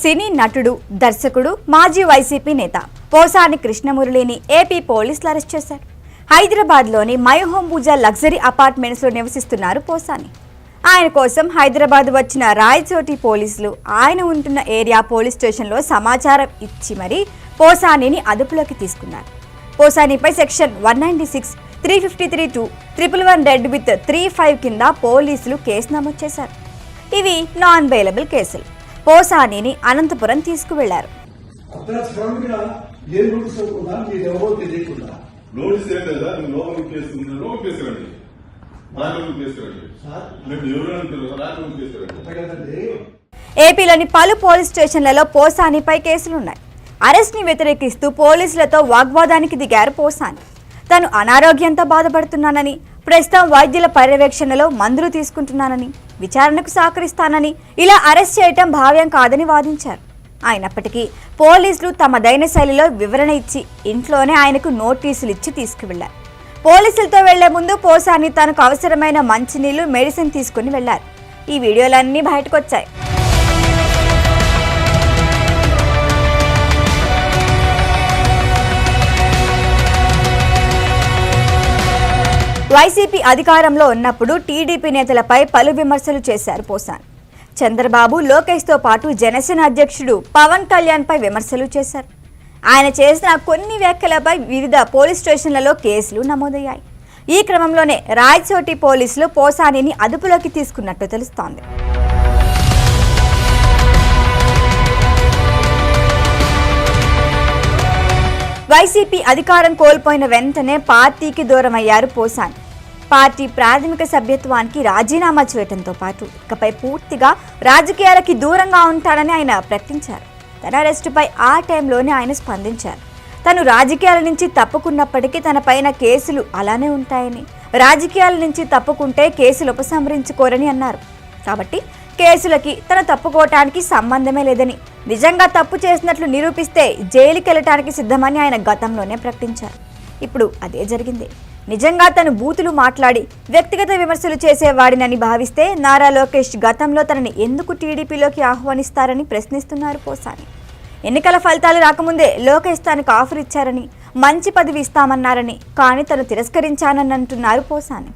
సినీ నటుడు దర్శకుడు మాజీ వైసీపీ నేత పోసాని కృష్ణమురళిని ఏపీ పోలీసులు అరెస్ట్ చేశారు. హైదరాబాద్లోని మై హోమ్ పూజా లగ్జరీ అపార్ట్మెంట్స్లో నివసిస్తున్నారు పోసాని. ఆయన కోసం హైదరాబాద్ వచ్చిన రాయచోటి పోలీసులు ఆయన ఉంటున్న ఏరియా పోలీస్ స్టేషన్లో సమాచారం ఇచ్చి మరీ పోసానిని అదుపులోకి తీసుకున్నారు. పోసానిపై section one ninety six three fifty three two triple one red with three five కింద పోలీసులు కేసు నమోదు చేశారు. ఇవి నాన్ బెయిలబుల్ కేసులు. పోసానిని అనంతపురం తీసుకువెళ్ళారు. ఏపీలోని పలు పోలీస్ స్టేషన్లలో పోసానిపై కేసులున్నాయి. అరెస్ట్ని వ్యతిరేకిస్తూ పోలీసులతో వాగ్వాదానికి దిగారు పోసాని. తాను అనారోగ్యంతో బాధపడుతున్నానని ప్రస్తుతం వైద్యుల పర్యవేక్షణలో మందులు తీసుకుంటున్నానని విచారణకు సహకరిస్తానని ఇలా అరెస్ట్ చేయటం భావ్యం కాదని వాదించారు. అయినప్పటికీ పోలీసులు తమ దైన శైలిలో వివరణ ఇచ్చి ఇంట్లోనే ఆయనకు నోటీసులు ఇచ్చి తీసుకువెళ్ళారు పోలీసులతో వెళ్ళే ముందు పోసాని తనకు అవసరమైన మంచినీళ్ళు మెడిసిన్ తీసుకుని వెళ్ళారు. ఈ వీడియోలన్నీ బయటకు వచ్చాయి వైసీపీ అధికారంలో ఉన్నప్పుడు టీడీపీ నేతలపై పలు విమర్శలు చేశారు పోసాన్. చంద్రబాబు లోకేష్తో పాటు జనసేన అధ్యక్షుడు పవన్ కళ్యాణ్పై విమర్శలు చేశారు. ఆయన చేసిన కొన్ని వ్యాఖ్యలపై వివిధ పోలీస్ స్టేషన్లలో కేసులు నమోదయ్యాయి. ఈ క్రమంలోనే రాయచోటి పోలీసులు పోసానిని అదుపులోకి తీసుకున్నట్టు తెలుస్తోంది. వైసీపీ అధికారం కోల్పోయిన వెంటనే పార్టీకి దూరమయ్యారు పోసాన్. పార్టీ ప్రాథమిక సభ్యత్వానికి రాజీనామా చేయడంతో పాటు ఇకపై పూర్తిగా రాజకీయాలకి దూరంగా ఉంటాడని ఆయన ప్రకటించారు. తన అరెస్టుపై ఆ టైంలోనే ఆయన స్పందించారు. తను రాజకీయాల నుంచి తప్పుకున్నప్పటికీ తన పైన కేసులు అలానే ఉంటాయని రాజకీయాల నుంచి తప్పుకుంటే కేసులు ఉపసంహరించుకోరని అన్నారు. కాబట్టి కేసులకి తన తప్పుకోవటానికి సంబంధమే లేదని. నిజంగా తప్పు చేసినట్లు నిరూపిస్తే జైలుకి వెళ్ళటానికి సిద్ధమని ఆయన గతంలోనే ప్రకటించారు. ఇప్పుడు అదే జరిగింది. నిజంగా తను బూతులు మాట్లాడి వ్యక్తిగత విమర్శలు చేసేవాడినని భావిస్తే నారా లోకేష్ గతంలో తనని ఎందుకు టీడీపీలోకి ఆహ్వానిస్తారని ప్రశ్నిస్తున్నారు పోసాని. ఎన్నికల ఫలితాలు రాకముందే లోకేష్ తనకు ఆఫర్ ఇచ్చారని మంచి పదవి ఇస్తామన్నారని కానీ తను తిరస్కరించానని అంటున్నారు పోసాని.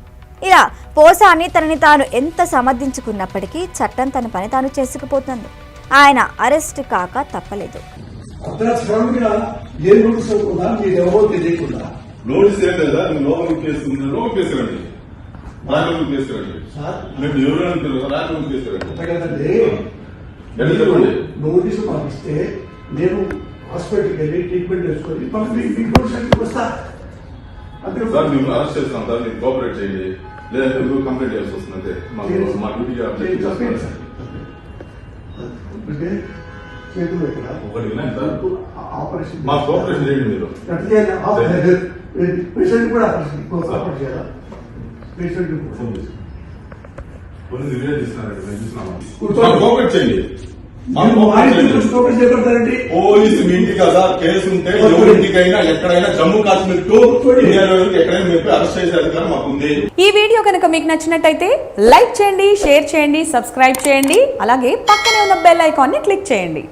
ఇలా పోసాని తనని తాను ఎంత సమర్థించుకున్నప్పటికీ చట్టం తన పని తాను చేసుకుపోతుంది. ఆయన అరెస్ట్ కాక తప్పలేదు. నోటీస్ అంతే కదండి. ఎట్లా చెప్పండి? నోటీసు పంపిస్తే నేను హాస్పిటల్కి వెళ్ళి ట్రీట్మెంట్ చేసుకొని పంపి మీ నోటీస్ వస్తా. అంతే సార్ మేము అరెస్ట్ సార్. మీరు కోఆపరేట్ చేయండి. లేదంటే మీరు కంప్లైంట్ చేయాల్సి వస్తుంది అంతే. మాకు మా డ్యూటీ. అంటే చేతులు ఇక్కడ ఒకటి వినండి సార్. ఆపరేషన్ మా కోఆపరేషన్ చేయండి మీరు. పేషెంట్ కూడా ఆపరేషన్ చేయాలా. పేషెంట్. పోలీసు వీడియో తీస్తున్నారండి మేము చూస్తున్నాము కూర్చోండి. కోఆపరేట్ చేయండి పోలీసు మీ ఇంటి కదా కేసు ఉంటే ఎవరింటికైనా ఎక్కడైనా జమ్మూ కాశ్మీర్ టు ఎక్కడైనా మీరు అరెస్ట్ చేసే అధికారం మాకుంది ఈ వీడియో కనుక మీకు నచ్చినట్టయితే లైక్ చేయండి షేర్ చేయండి సబ్స్క్రైబ్ చేయండి అలాగే పక్కనే ఉన్న బెల్ ఐకాన్ని క్లిక్ చేయండి.